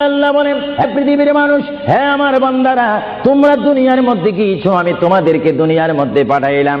আল্লাহ বলেন হে পৃথিবীর মানুষ হ্যাঁ আমার বান্দারা, তোমরা দুনিয়ার মধ্যে গিয়েছো, আমি তোমাদেরকে দুনিয়ার মধ্যে পাঠাইলাম।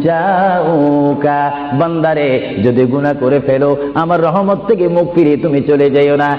জাউকা বান্দারে, যদি গুনাহ করে ফেলো, আমার রহমত থেকে মুখ ফিরিয়ে তুমি চলে যাইও না।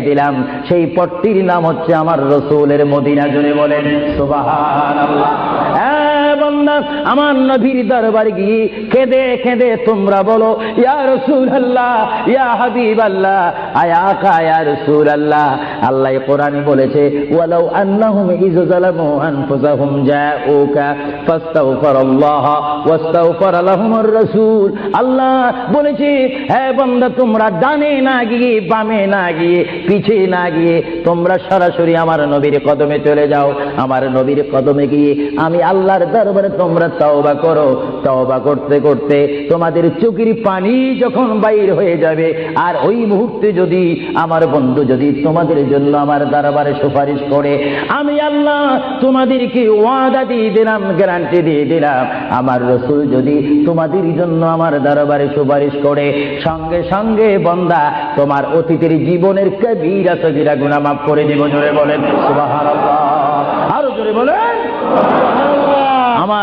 দিলাম। সেই পথটির নাম হচ্ছে আমার রসুলের মদিনা জুড়ে বলেন হ্যাঁ। বান্দা, আমার নবীর দরবার গিয়ে কেঁদে কেঁদে তোমরা বলো, ইয়া রসুল আল্লাহ ইয়া হাবিব আল্লাহ আয়া কা ইয়া রসুল আল্লাহ আল্লাহ কোরআনে বলেছে, ওয়ালাউ আন্নাহুম আল্লাহ বলেছে তোমরা ডানে না গিয়ে, বামে না গিয়ে, পিছে না গিয়ে, তোমরা সরাসরি আমার নবীর কদমে চলে যাও। আমার নবীর কদমে গিয়ে আমি আল্লাহর দরবারে তোমরা তওবা করো। তওবা করতে করতে তোমাদের চোখের পানি যখন বাইর হয়ে যাবে, আর ওই মুহূর্তে যদি আমার বন্ধু যদি তোমাদের জন্য আমার দরবারে সুপারিশ করে, আমি আল্লাহ তোমাদেরকে ওয়াদা দিয়ে দিলাম, গ্যারান্টি দিয়ে দিলাম। আমার রসুল যদি তোমাদের জন্য আমার দরবারে সুপারিশ করে, সঙ্গে সঙ্গে বন্দা তোমার অতীতের জীবনের কবিরা সজিরা গুণা মাফ করে দিব। জোরে বলেন আরও জোরে বলেন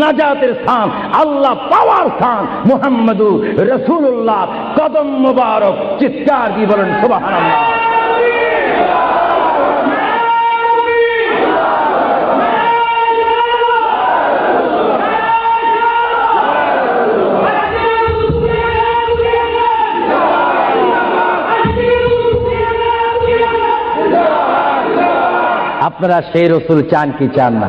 নাজাতের স্থান আল্লাহ পাওয়ার স্থান মুহাম্মদু রসুল্লাহ কদম মুবারক চিৎকার দিয়ে বলেন সুবহানাল্লাহ আপনারা সেই রসুল চান কি চান না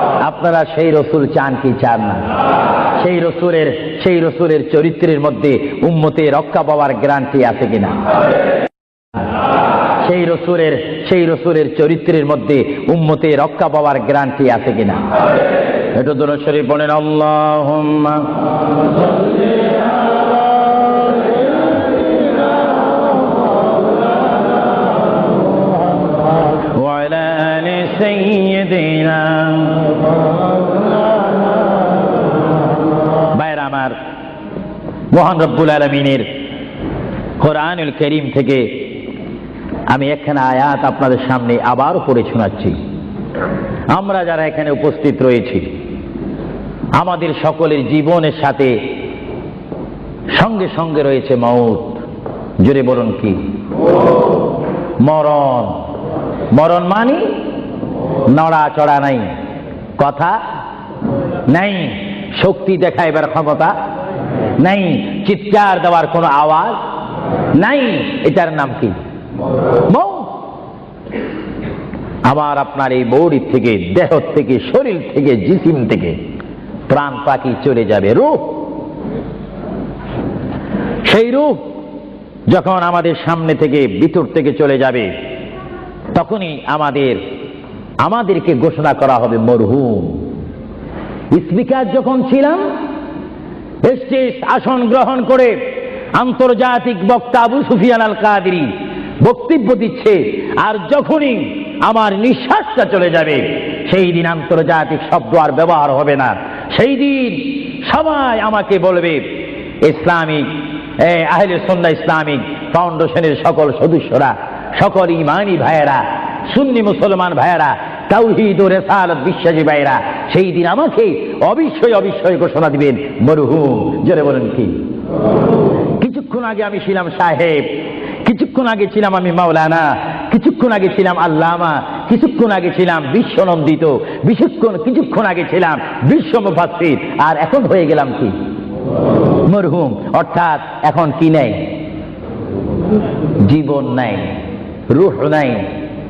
আপনারা সেই রসুল চান কি চান না সেই রসুলের সেই রসুলের চরিত্রের মধ্যে উম্মতে রক্ষা পাওয়ার গ্যারান্টি আছে কিনা সেই রসুলের সেই রসুলের চরিত্রের মধ্যে উম্মতে রক্ষা পাওয়ার গ্যারান্টি আছে কিনা এটা দূর শরীফ বলেন আল্লাহ وعلى آل سيدنا মহান রব্বুল আলমিনের কোরআনুল করিম থেকে আমি একখানা আয়াত আপনাদের সামনে আবার পড়ে শোনাচ্ছি। আমরা যারা এখানে উপস্থিত রয়েছি, আমাদের সকলের জীবনের সাথে সঙ্গে সঙ্গে রয়েছে মৌত। জোরে বলুন কি? মরণ। মরণ মানি? নড়া চড়া নাই। কথা? নাই। শক্তি দেখাইবার ক্ষমতা? নাই, চিৎকার দেওয়ার কোনো আওয়াজ নাই, এটার নাম কি? আমার আপনার এই বৌড়ির থেকে, দেহ থেকে, শরীর থেকে, জিসিম থেকে প্রাণ পাখি চলে যাবে, রূপ। সেই রূপ যখন আমাদের সামনে থেকে, ভিতর থেকে চলে যাবে, তখনই আমাদের, আমাদেরকে ঘোষণা করা হবে মরহুম। স্পিকার যখন ছিলাম স্টেজ আসন গ্রহণ করে আন্তর্জাতিক বক্তা আবু সুফিয়ান আল কাদেরি বক্তব্য দিচ্ছে, আর যখনই আমার নিঃশ্বাসটা চলে যাবে, সেই দিন আন্তর্জাতিক শব্দ আর ব্যবহার হবে না। সেই দিন সবাই আমাকে বলবে, ইসলামিক আহলে সন্ধ্যা ইসলামিক ফাউন্ডেশনের সকল সদস্যরা, সকল ইমানি ভাইয়েরা, সুন্নি মুসলমান ভাইয়েরা, তাওহিদ ও রেসালত বিশ্বাসী ভাইয়েরা সেই দিন আমাকে অবশ্যই অবশ্যই ঘোষণা দিবেন, মরহুম, জোরে বলেন কি? কিছুক্ষণ আগে আমি ছিলাম সাহেব, কিছুক্ষণ আগে ছিলাম আমি মাওলানা, কিছুক্ষণ আগে ছিলাম আল্লামা, কিছুক্ষণ আগে ছিলাম বিশ্বনন্দিত, বিশুক্ষণ কিছুক্ষণ আগে ছিলাম বিশ্ব আর এখন হয়ে গেলাম কি? মরহুম, অর্থাৎ এখন কি নেই? জীবন নাই, রুহ নাই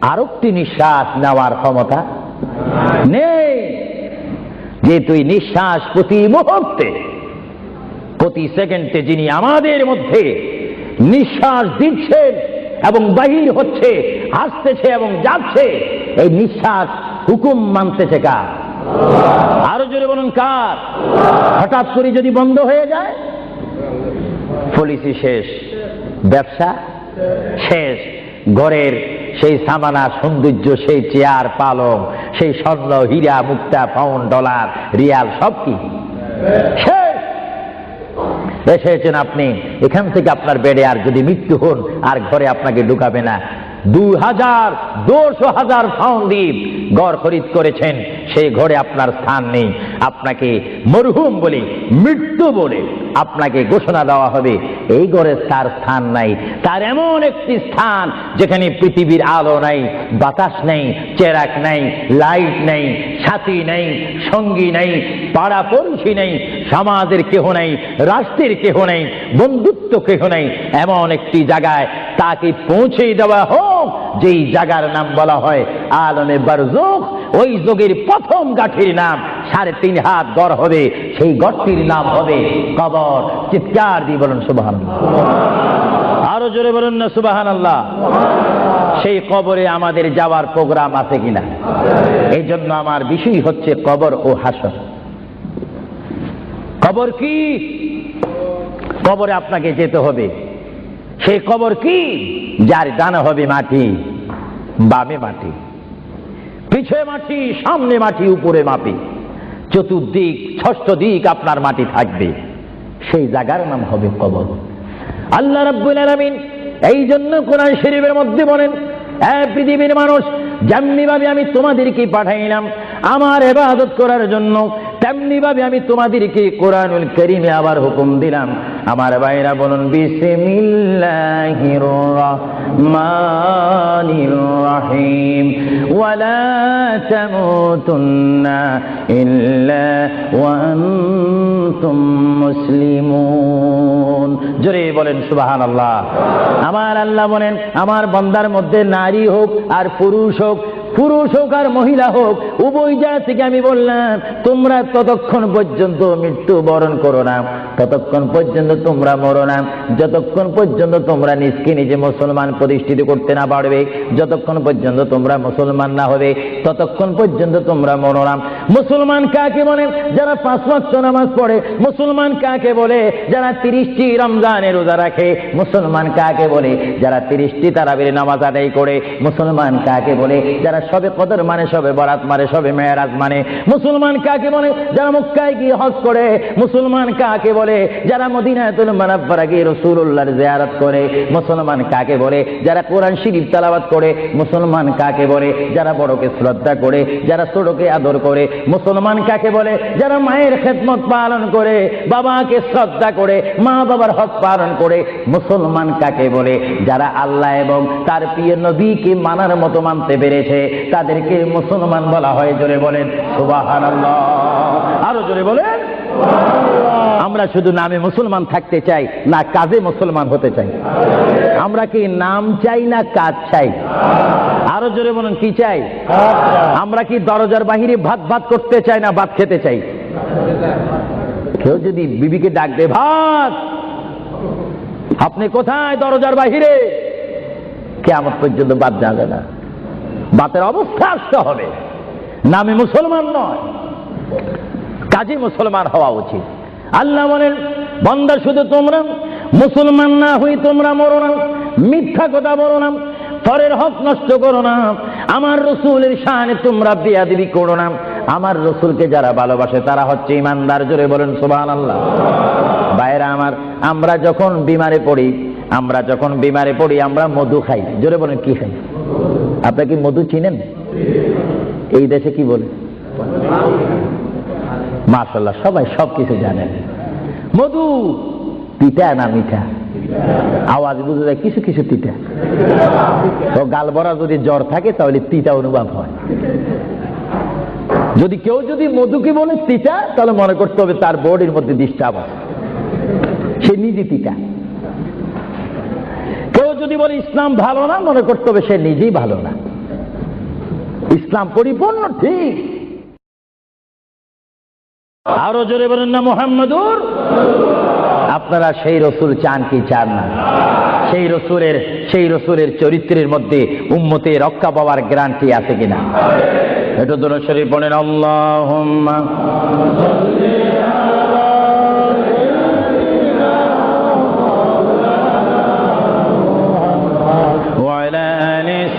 আরেকটি নিঃশ্বাস নেওয়ার ক্ষমতা নেই। যে তুই নিঃশ্বাস প্রতি মুহূর্তে, প্রতি সেকেন্ডে যিনি আমাদের মধ্যে নিঃশ্বাস দিচ্ছেন এবং বাহির হচ্ছে আসতেছে এবং যাচ্ছে, এই নিঃশ্বাস হুকুম মানতেছে কার? আরও জোরে বলুন কার? হঠাৎ করে যদি বন্ধ হয়ে যায়, পলিসি শেষ, ব্যবসা শেষ, ঘরের সেই সামানা সৌন্দর্য, সেই চেয়ার পালং, সেই স্বর্ণ হীরা মুক্তা পাউন্ড ডলার, রিয়াল সব কি? এসেছেন আপনি। এখান থেকে আপনার বেডে আর যদি মৃত্যু হন, আর ঘরে আপনাকে ঢুকাবে না। দুই হাজার দোশো হাজার ফাউন্ড দ্বীপ ঘর খরিদ করেছেন। সেই ঘরে আপনার স্থান নেই। আপনাকে মরহুম বলে, মৃত্যু বলে আপনাকে ঘোষণা দেওয়া হবে। এই ঘরে তার স্থান নাই। তার এমন একটি স্থান যেখানে পৃথিবীর আলো নাই, বাতাস নেই, চেরাক নাই, লাইট নেই সাথী নেই, সঙ্গী নেই পাড়া পড়শি নেই, সমাজের কেহ নেই, রাষ্ট্রের কেহ নেই, বন্ধুত্ব কেহ নেই। এমন একটি জায়গায় তাকে পৌঁছে দেওয়া হোক, যেই জায়গার নাম বলা হয় আলমে বারজুক ওই যুগের প্রথম গাঠির নাম সাড়ে তিন হাত গড় হবে, সেই গড়টির নাম হবে কবর। চিৎকার দিয়ে বলুন সুবাহান আরও জোরে বলুন না সুবাহান আল্লাহ সেই কবরে আমাদের যাওয়ার প্রোগ্রাম আছে কিনা? এই জন্য আমার বিষয় হচ্ছে কবর ও হাসর। কবর কি? কবরে আপনাকে যেতে হবে। সেই কবর কি? যার ডানে হবে মাটি, বামে মাটি, পিছে মাটি, সামনে মাটি, উপরে মাটি। চতুর্দিক, ষষ্ঠ দিক আপনার মাটি থাকবে। সেই জায়গার নাম হবে কবর। আল্লাহ রাব্বুল আলামিন এই জন্য কোরআন শরীফের মধ্যে বলেন পৃথিবীর মানুষ যেমনি ভাবে আমি তোমাদেরকে পাঠাইলাম আমার এবাদত করার জন্য তেমনি ভাবে আমি তোমাদেরকে কোরআনুল করিমে আবার হুকুম দিলাম। আমার ভাইরা বলুন ওয়ালা ইল্লা মুসলিমুন। জোরে বলেন, সুবহানাল্লাহ। আমার আল্লাহ বলেন, আমার বান্দার মধ্যে নারী হোক আর পুরুষ হোক পুরুষ হোক আর মহিলা হোক, উভয় থেকে আমি বললাম, তোমরা ততক্ষণ পর্যন্ত মৃত্যু বরণ করো না। ততক্ষণ পর্যন্ত তোমরা মরো না। যতক্ষণ পর্যন্ত তোমরা নিজকে নিজে মুসলমান প্রতিষ্ঠিত করতে না পারবে, যতক্ষণ পর্যন্ত তোমরা মুসলমান না হবে, ততক্ষণ পর্যন্ত তোমরা মরো না। মুসলমান কাকে বলে? যারা পাঁচ ওয়াক্ত নামাজ পড়ে, মুসলমান কাকে বলে? যারা তিরিশটি রমজানের রোজা রাখে, মুসলমান কাকে বলে? যারা তিরিশটি তারাবির নামাজ আদায় করে, মুসলমান কাকে বলে? যারা সবে কদর মানে সবে বরাত মানে সবে মেয়েরাজ মানে। মুসলমান কাকে বলে? যারা মক্কায় গিয়ে হজ করে। মুসলমান কাকে বলে? যারা মদিনাতুল মানাব্বারা গিয়ে রসুল্লাহর জিয়ারত করে। মুসলমান কাকে বলে? যারা কোরআন শরীফ তালাবাত করে। মুসলমান কাকে বলে? যারা বড়কে শ্রদ্ধা করে। যারা ছোটকে আদর করে। মুসলমান কাকে বলে? যারা মায়ের খেদমত পালন করে। বাবাকে শ্রদ্ধা করে। মা বাবার হক পালন করে। মুসলমান কাকে বলে? যারা আল্লাহ এবং তার প্রিয় নবীকে মানার মতো মানতে পেরেছে। তাদেরকে মুসলমান বলা হয়, জোরে বলেন সুবাহান আরও জোরে বলেন আমরা শুধু নামে মুসলমান থাকতে চাই, না কাজে মুসলমান হতে চাই। আমরা কি নাম চাই না কাজ চাই? আরও জোরে বলুন, কি চাই? আমরা কি দরজার বাহিরে ভাত ভাত করতে চাই না ভাত খেতে চাই? কেউ যদি বিবিকে ডাক দে ভাত, আপনি কোথায় দরজার বাহিরে? কেমন পর্যন্ত বাদ যাবে না। বাতের অবস্থা আসতে হবে। নামে মুসলমান নয়, কাজে মুসলমান হওয়া উচিত। আল্লাহ বলেন, বন্দা শুধু তোমরা, মুসলমান না হই তোমরা মরো না, মিথ্যা কথা বলো না, পরের হক নষ্ট করো না, আমার রসুলের শানে তোমরা বিয়াদিবি করো না। আমার রসুলকে যারা ভালোবাসে, তারা হচ্ছে ইমানদার। জোরে বলেন সুবাহ আল্লাহ বাইরা আমার, আমরা যখন বিমারে পড়ি, আমরা যখন বিমারে পড়ি, আমরা মধু খাই। জোরে বলেন, কি খাই? আপনি কি মধু চিনেন? এই দেশে কি বলে? মাশাল্লাহ সবাই সব কিছু জানেন মধু পিঠা না মিঠা? আওয়াজ বুঝে যায় কিছু কিছু তিতা। তো গালবরা যদি জ্বর থাকে, তাহলে তিতা অনুভব হয়। যদি কেউ যদি মধুকে বলে, তিতা, তাহলে মনে করতে হবে তার বডির মধ্যে ডিস্টার্ব আছে। সে নিজে তিতা। যদি বলে ইসলাম ভালো না, মনে করতে হবে সে নিজেই ভালো না। ইসলাম পরিপূর্ণ, ঠিক। আরও জোরে বলেন না, মোহাম্মদুর। আপনারা সেই রসুল চান কি চান না? সেই রসুলের সেই রসুলের চরিত্রের মধ্যে উম্মতে রক্ষা পাওয়ার গ্যারান্টি আছে কিনা? এটা দোনো বলেন আল্লাহ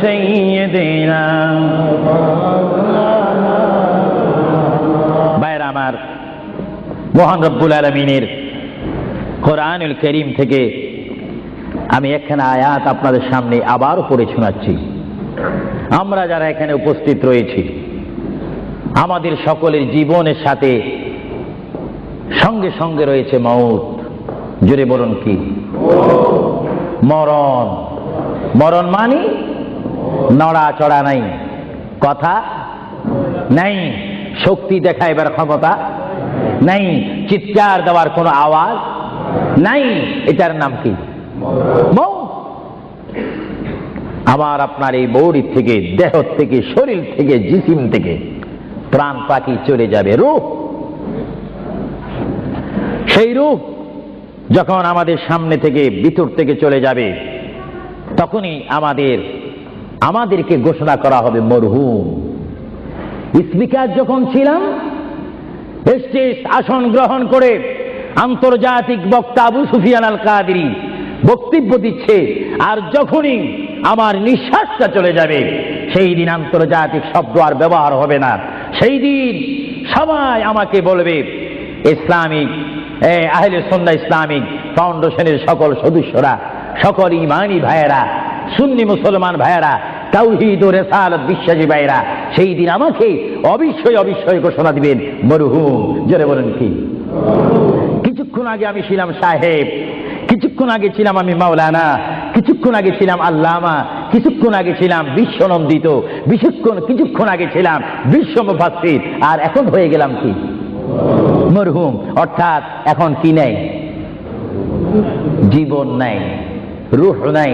سيدنا বাইর আমার মহান রব্বুল আলমিনের কোরআনুল করিম থেকে আমি একখানা আয়াত আপনাদের সামনে আবার পড়ে শোনাচ্ছি আমরা যারা এখানে উপস্থিত রয়েছি আমাদের সকলের জীবনের সাথে সঙ্গে সঙ্গে রয়েছে মৌত জুড়ে বলুন কি মরণ মরণ মানি নড়া চড়া নাই। কথা নাই। শক্তি দেখাইবার ক্ষমতা নাই। চিৎকার দেওয়ার কোনো আওয়াজ নাই। এটার নাম কি? মৌত। আমার আপনার এই বৌড়ির থেকে দেহ থেকে, শরীর থেকে, জিসিম থেকে প্রাণ পাখি চলে যাবে রূপ। সেই রূপ যখন আমাদের সামনে থেকে, ভিতর থেকে চলে যাবে, তখনই আমাদের আমাদেরকে ঘোষণা করা হবে মরহুম। স্পিকার যখন ছিলাম স্টেজ আসন গ্রহণ করে আন্তর্জাতিক বক্তা আবু সুফিয়ান আল কাদেরি বক্তব্য দিচ্ছে, আর যখনই আমার নিঃশ্বাসটা চলে যাবে, সেই দিন আন্তর্জাতিক শব্দ আর ব্যবহার হবে না। সেই দিন সবাই আমাকে বলবে, ইসলামিক আহলে সন্ধ্যা ইসলামিক ফাউন্ডেশনের সকল সদস্যরা, সকল ইমানি ভাইয়েরা সুন্নি মুসলমান ভাইয়েরা, তাওহিদ ও রেসালত বিশ্বাসী ভাইয়েরা, সেই দিন আমাকে অবশ্যই অবশ্যই ঘোষণা দিবেন। মরহুম, জোরে বলেন কি? কিছুক্ষণ আগে আমি ছিলাম সাহেব, কিছুক্ষণ আগে ছিলাম আমি মাওলানা, কিছুক্ষণ আগে ছিলাম আল্লামা, কিছুক্ষণ আগে ছিলাম বিশ্বনন্দিত বিশুক্ষণ কিছুক্ষণ আগে ছিলাম বিশ্ব মুফাসসির আর এখন হয়ে গেলাম কি? মরহুম, অর্থাৎ এখন কি নেই? জীবন নাই, রুহ নাই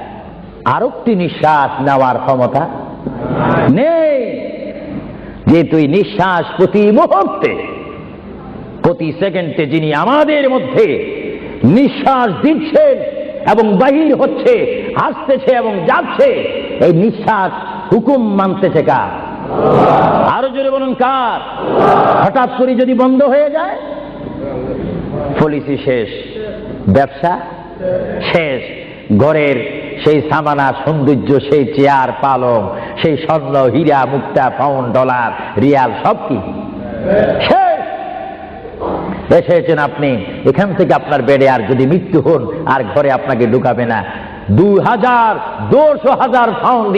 আরেকটি নিঃশ্বাস নেওয়ার ক্ষমতা নেই। যে তুই নিঃশ্বাস প্রতি মুহূর্তে, প্রতি সেকেন্ডে যিনি আমাদের মধ্যে নিঃশ্বাস দিচ্ছেন এবং বাহির হচ্ছে আসতেছে এবং যাচ্ছে, এই নিঃশ্বাস হুকুম মানতেছে কার? আরও জোরে বলুন কার? হঠাৎ করে যদি বন্ধ হয়ে যায়, পলিসি শেষ, ব্যবসা শেষ, ঘরের সেই সামানা সৌন্দর্য, সেই চেয়ার পালং, সেই স্বর্ণ, হীরা, মুক্তা পাউন্ড ডলার, রিয়াল, সব কি? এসেছেন আপনি। এখান থেকে আপনার বেডে আর যদি মৃত্যু হন, আর ঘরে আপনাকে ঢুকাবে না। দুই হাজার দুশো হাজার ফাউন্ড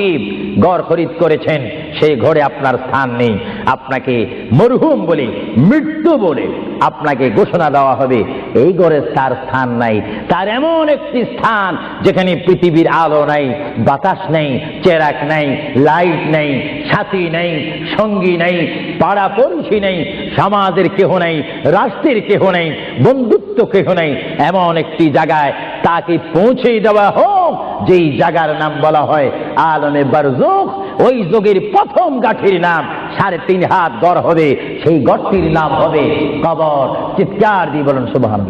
গড় খরিদ করেছেন। সেই ঘরে আপনার স্থান নেই। আপনাকে মরহুম বলে, মৃত্যু বলে আপনাকে ঘোষণা দেওয়া হবে। এই ঘরে তার স্থান নাই। তার এমন একটি স্থান যেখানে পৃথিবীর আলো নাই, বাতাস নেই, চেরাক নাই, লাইট নেই সাথী নেই, সঙ্গী নেই পাড়া পড়শি নেই, সমাজের কেহ নেই, রাষ্ট্রের কেহ নেই, বন্ধুত্ব কেহ নেই। এমন একটি জায়গায় তাকে পৌঁছে দেওয়া হোক, যেই জায়গার নাম বলা হয় আলমে বারজুক ওই যুগের প্রথম গাঠির নাম, সাড়ে তিন হাত গড় হবে, সেই গড়টির নাম হবে কবর। চিৎকার দিয়ে বলুন সুবাহান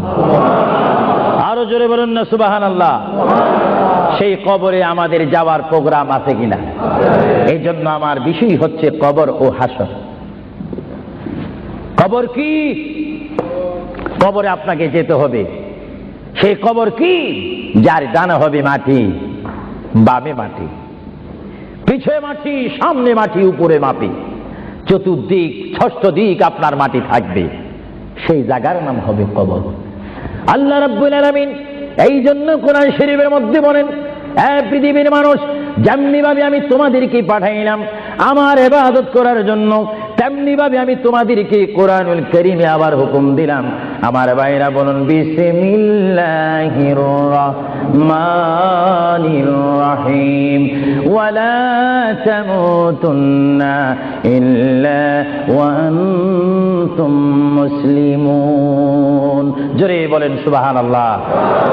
আরও জোরে বলুন না সুবাহান আল্লাহ সেই কবরে আমাদের যাওয়ার প্রোগ্রাম আছে কিনা? এই জন্য আমার বিষয় হচ্ছে কবর ও হাসর। কবর কি? কবরে আপনাকে যেতে হবে। সেই কবর কি? যার ডানে হবে মাটি, বামে মাটি, পিছে মাটি, সামনে মাটি, উপরে মাটি। চতুর্দিক, ষষ্ঠ দিক আপনার মাটি থাকবে। সেই জায়গার নাম হবে কবর। আল্লাহ রাব্বুল আলামিন এই জন্য কোরআন শরীফের মধ্যে বলেন, এ পৃথিবীর মানুষ যেমনি ভাবে আমি তোমাদেরকে পাঠাইলাম, আমার এবাদত করার জন্য তেমনি ভাবে আমি তোমাদেরকে কোরআনুল করিমে আবার হুকুম দিলাম। আমার ভাইরা বলুন রহিম। ওয়ালা ইল্লা জোরে বলেন, সুবহানাল্লাহ।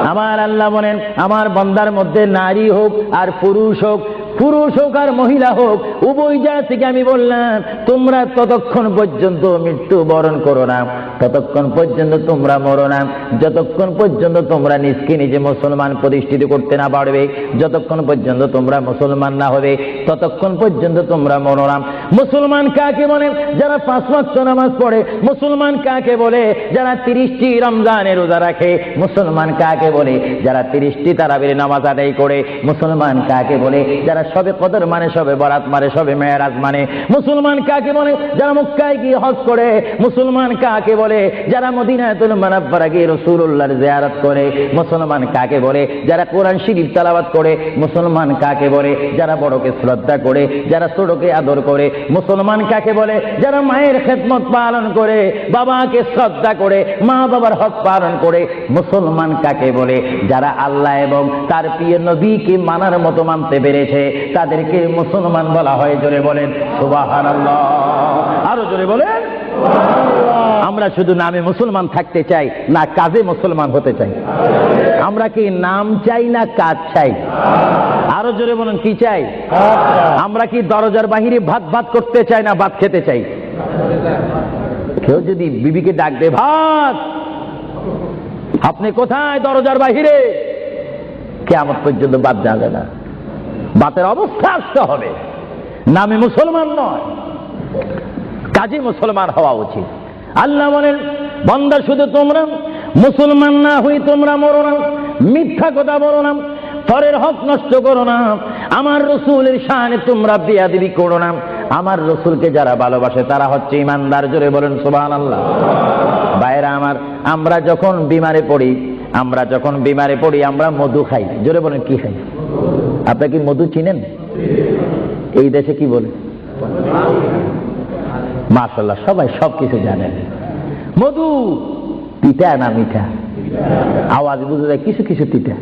আমার আল্লাহ বলেন, আমার বান্দার মধ্যে নারী হোক আর পুরুষ হোক পুরুষ হোক আর মহিলা হোক, উভয় থেকে আমি বললাম, তোমরা ততক্ষণ পর্যন্ত মৃত্যু বরণ করো না। ততক্ষণ পর্যন্ত তোমরা মরো না। যতক্ষণ পর্যন্ত তোমরা নিজকে নিজে মুসলমান প্রতিষ্ঠিত করতে না পারবে, যতক্ষণ পর্যন্ত তোমরা মুসলমান না হবে, ততক্ষণ পর্যন্ত তোমরা মরো না। মুসলমান কাকে বলে? যারা পাঁচ ওয়াক্ত নামাজ পড়ে, মুসলমান কাকে বলে? যারা তিরিশটি রমজানের রোজা রাখে, মুসলমান কাকে বলে? যারা তিরিশটি তারাবির নামাজ আদায় করে, মুসলমান কাকে বলে? যারা সবে কদর মানে সবে বরাত মানে সবে মেয়েরাজ মানে। মুসলমান কাকে বলে? যারা মক্কায় গিয়ে হজ করে, মুসলমান কাকে বলে? যারা মদিনাতুল মানাব্বারা গিয়ে রসুল্লাহর জিয়ারত করে, মুসলমান কাকে বলে? যারা কোরআন শরীফ তালাবাত করে, মুসলমান কাকে বলে? যারা বড়কে শ্রদ্ধা করে, যারা ছোটকে আদর করে, মুসলমান কাকে বলে? যারা মায়ের খেদমত পালন করে, বাবাকে শ্রদ্ধা করে, মা বাবার হক পালন করে, মুসলমান কাকে বলে? যারা আল্লাহ এবং তার প্রিয় নবীকে মানার মতো মানতে পেরেছে তাদেরকে মুসলমান বলা হয়, জোরে বলেন সুবাহান আরও জোরে বলেন আমরা শুধু নামে মুসলমান থাকতে চাই, না কাজে মুসলমান হতে চাই। আমরা কি নাম চাই না কাজ চাই? আরও জোরে বলুন, কি চাই? আমরা কি দরজার বাহিরে ভাত ভাত করতে চাই না ভাত খেতে চাই? কেউ যদি বিবিকে ডাক দে ভাত, আপনি কোথায় দরজার বাহিরে? কেমন পর্যন্ত বাদ যাবে না। বাতের অবস্থা আসতে হবে। নামে মুসলমান নয়, কাজে মুসলমান হওয়া উচিত। আল্লাহ বলেন, বন্দা শুধু তোমরা, মুসলমান না হই তোমরা মরো না, মিথ্যা কথা বলো না, পরের হক নষ্ট করো না, আমার রসুলের শানে তোমরা বিয়াদিবি করো না। আমার রসুলকে যারা ভালোবাসে, তারা হচ্ছে ইমানদার। জোরে বলেন সুবাহ আল্লাহ বাইরা আমার, আমরা যখন বিমারে পড়ি, আমরা যখন বিমারে পড়ি, আমরা মধু খাই। জোরে বলেন, কি খাই? আপনি কি মধু চিনেন? এই দেশে কি বলে? মাশাল্লাহ সবাই সব কিছু জানেন মধু, তিতা না মিঠা? আওয়াজ বুঝে যায় কিছু কিছু তিতা।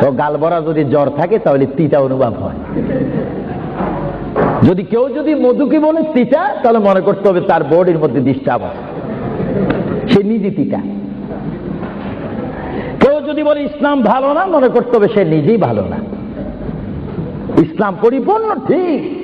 তো গাল ভরা যদি জ্বর থাকে, তাহলে তিতা অনুভব হয়। যদি কেউ যদি মধুকে বলে তিতা, তাহলে মনে করতে হবে তার বডির মধ্যে ডিস্টার্ব আছে। সে নিজে তিতা। যদি বলে ইসলাম ভালো না, মনে করতে হবে সে নিজেই ভালো না। ইসলাম পরিপূর্ণ, ঠিক।